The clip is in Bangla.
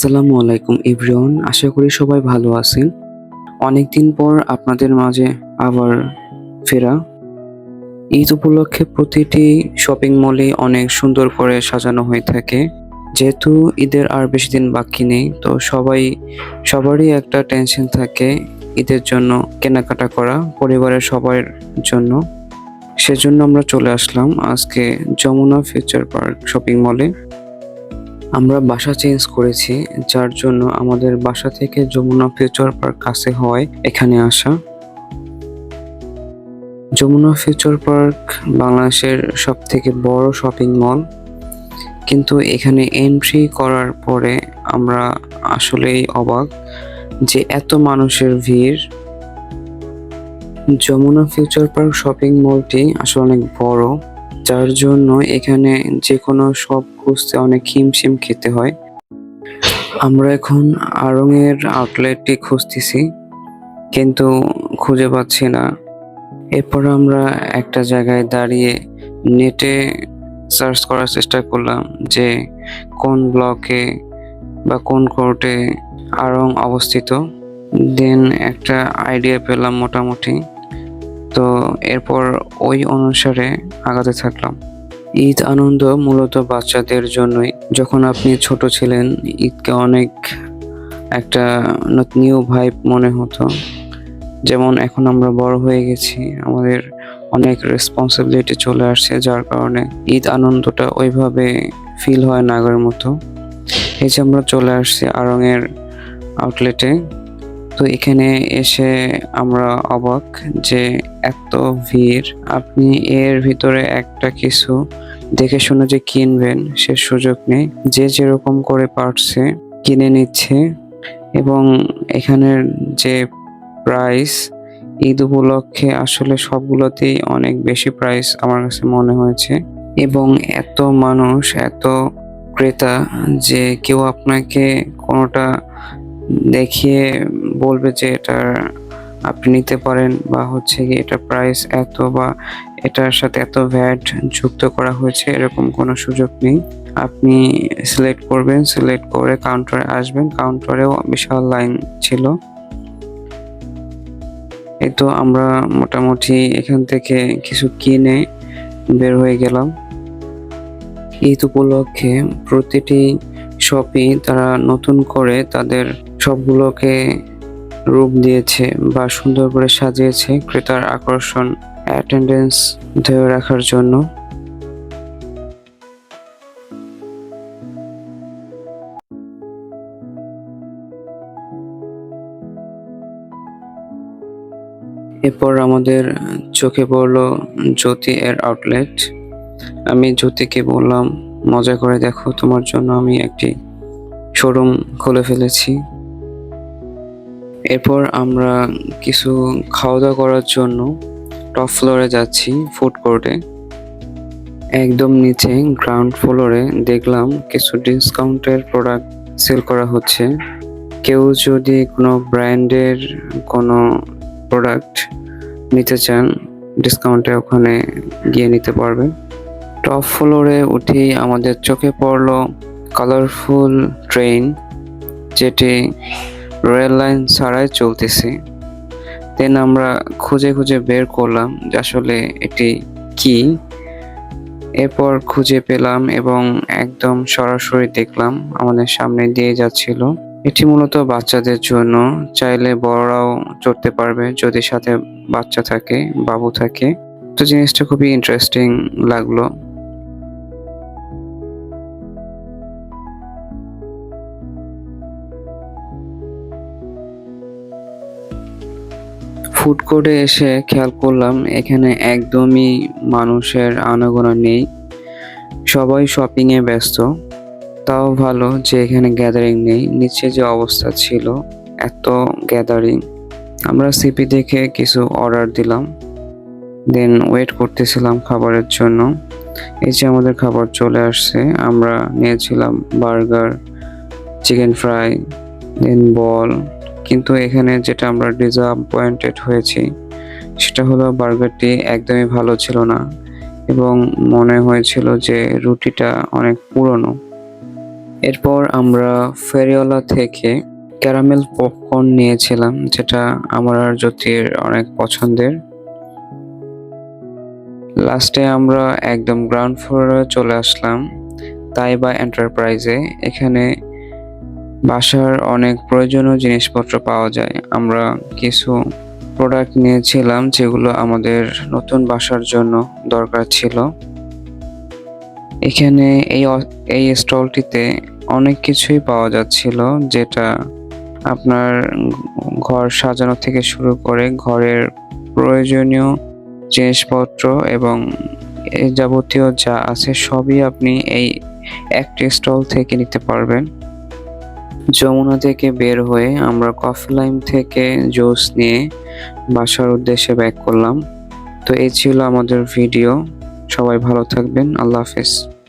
আসসালামু আলাইকুম ইব্রিয়ন, আশা করি সবাই ভালো আছেন। অনেকদিন পর আপনাদের মাঝে আবার ফেরা। ঈদ উপলক্ষে প্রতিটি শপিং মলে অনেক সুন্দর করে সাজানো হয়ে থাকে। যেহেতু ঈদের আর বেশি দিন বাকি নেই, তো সবাই, সবারই একটা টেনশন থাকে ঈদের জন্য কেনাকাটা করা, পরিবারের সবার জন্য। সেজন্য আমরা চলে আসলাম আজকে যমুনা ফিউচার পার্ক শপিং মলে। আমরা বাসা চেঞ্জ করেছি, যার জন্য আমাদের বাসা থেকে যমুনা ফিউচার পার্ক কাছে হয় এখানে আসা। যমুনা ফিউচার পার্ক বাংলাদেশের সব থেকে বড় শপিং মল কিন্তু এখানে এন্ট্রি করার পরে আমরা আসলেই অবাক যে এত মানুষের ভিড়। যমুনা ফিউচার পার্ক শপিং মলটি আসলে অনেক বড়। যার জন্য এখানে যে কোনো সব খুঁজতে অনেক হিমশিম খেতে হয়। আমরা এখন আড়ংয়ের আউটলেটটি খুঁজতেছি, কিন্তু খুঁজে পাচ্ছি না। এরপর আমরা একটা জায়গায় দাঁড়িয়ে নেটে সার্চ করার চেষ্টা করলাম যে কোন ব্লকে বা কোন কোর্টে আড়ং অবস্থিত। দেন একটা আইডিয়া পেলাম মোটামুটি। তো এরপর ওই অনুসারে আগাতে থাকলাম। ঈদ আনন্দ মূলত বাচ্চাদের জন্যই। যখন আপনি ছোট ছিলেন, ঈদকে অনেক একটা নিউ ভাইব মনে হতো। যেমন এখন আমরা বড় হয়ে গেছি, আমাদের অনেক রেসপন্সিবিলিটি চলে আসছে, যার কারণে ঈদ আনন্দটা ওইভাবে ফিল হয় না আগের মতো। এই যে আমরা চলে আসছি আড়ংয়ের আউটলেটে তো এখানে এসে আমরা অবাক যে এত ভিড়। আপনি এর ভিতরে একটা কিছু দেখে শুনে যে কিনবেন, সে সুযোগ নেই। যে যেরকম করে পারছে কিনে নিচ্ছে এবং এখানের যে প্রাইস ঈদ উপলক্ষে আসলে সবগুলোতেই অনেক বেশি প্রাইস আমার কাছে মনে হয়েছে। এবং এত মানুষ, এত ক্রেতা যে কেউ আপনাকে কোনোটা দেখিয়ে বলবে যে এটার আপনি নিতে পারেন বা হচ্ছে কি এটা প্রাইস এত বা এটার সাথে এত ভ্যাট যুক্ত করা হয়েছে, এরকম কোনো সুযোগ নেই। আপনি সিলেক্ট করবেন সিলেক্ট করে কাউন্টারে আসবেন। কাউন্টারেও বিশাল লাইন ছিল। এই তো আমরা মোটামুটি এখান থেকে কিছু কিনে বের হয়ে গেলাম। ঈদ উপলক্ষে প্রতিটি শপই তারা নতুন করে তাদের সবগুলোকে রূপ দিয়েছে বা সুন্দর করে সাজিয়েছে ক্রেতার আকর্ষণ অ্যাটেন্ডেন্স ধরে রাখার জন্য। এরপর আমাদের চোখে পড়ল জ্যোতি এর আউটলেট আমি জ্যোতিকে বললাম, মজা করে দেখো, তোমার জন্য আমি একটি শোরুম খুলে ফেলেছি। এরপর আমরা কিছু খাওয়া দাওয়া করার জন্য টপ ফ্লোরে যাচ্ছি ফুড কোর্টে একদম নিচে গ্রাউন্ড ফ্লোরে দেখলাম কিছু ডিসকাউন্টের প্রোডাক্ট সেল করা হচ্ছে। কেউ যদি কোনো ব্র্যান্ডের কোনো প্রোডাক্ট নিতে চান ডিসকাউন্টে ওখানে গিয়ে নিতে পারবে। টপ ফ্লোরে উঠেই আমাদের চোখে পড়ল কালারফুল ট্রেন যেটি রেল লাইন ছাড়াই চলতেছে। দেন আমরা খুঁজে খুঁজে বের করলাম যে আসলে এটি কি। এরপর খুঁজে পেলাম এবং একদম সরাসরি দেখলাম আমাদের সামনে দিয়ে যাচ্ছিল। এটি মূলত বাচ্চাদের জন্য। চাইলে বড়রাও চড়তে পারবে যদি সাথে বাচ্চা থাকে, বাবু থাকে। তো জিনিসটা খুবই ইন্টারেস্টিং লাগল। ফুড কোর্টে এসে খেয়াল করলাম, এখানে একদমই মানুষের আনাগোনা নেই। সবাই শপিং এ ব্যস্ত। তাও ভালো যে এখানে গ্যাদারিং নেই। নিচে যে অবস্থা ছিল, এত গ্যাদারিং আমরা সিপি দেখে কিছু অর্ডার দিলাম। দেন ওয়েট করতেছিলাম খাবারের জন্য। এই যে আমাদের খাবার চলে আসছে। আমরা নিয়েছিলাম বার্গার চিকেন ফ্রাই দেন বল। কিন্তু এখানে যেটা আমরা ডিসঅ্যাপয়েন্টেড হয়েছি, সেটা হলো বার্গারটি একদমই ভালো ছিল না এবং মনে হয়েছিল যে রুটিটা অনেক পুরনো। এরপর আমরা ফেরিওলা থেকে ক্যারামেল পপকর্ন নিয়েছিলাম, যেটা আমার আর জ্যোতির অনেক পছন্দের। লাস্টে আমরা একদম গ্রাউন্ড ফ্লোরে চলে আসলাম, তাইবা এন্টারপ্রাইজে এখানে বাসার অনেক প্রয়োজনীয় জিনিসপত্র পাওয়া যায়। আমরা কিছু প্রোডাক্ট নিয়েছিলাম যেগুলো আমাদের নতুন বাসার জন্য দরকার ছিল। এখানে এই এই স্টলটিতে অনেক কিছুই পাওয়া যাচ্ছিল, যেটা আপনার ঘর সাজানো থেকে শুরু করে ঘরের প্রয়োজনীয় জিনিসপত্র এবং যাবতীয় যা আছে সবই আপনি এই একটি স্টল থেকে নিতে পারবেন। যমুনা থেকে বের হয়ে আমরা কফি লাইম থেকে জুস নিয়ে বাসার উদ্দেশ্যে ব্যাক করলাম। তো এই ছিল আমাদের ভিডিও সবাই ভালো থাকবেন। আল্লাহ হাফেজ।